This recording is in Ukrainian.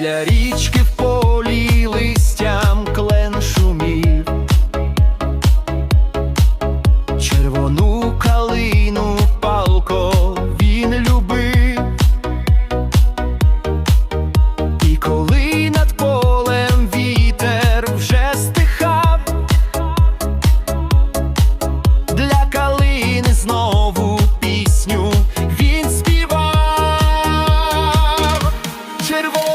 Біля річки в полі листям клен шумів, червону калину палко він любив, і коли над полем вітер вже стихав, для калини знову. пісню він Червоний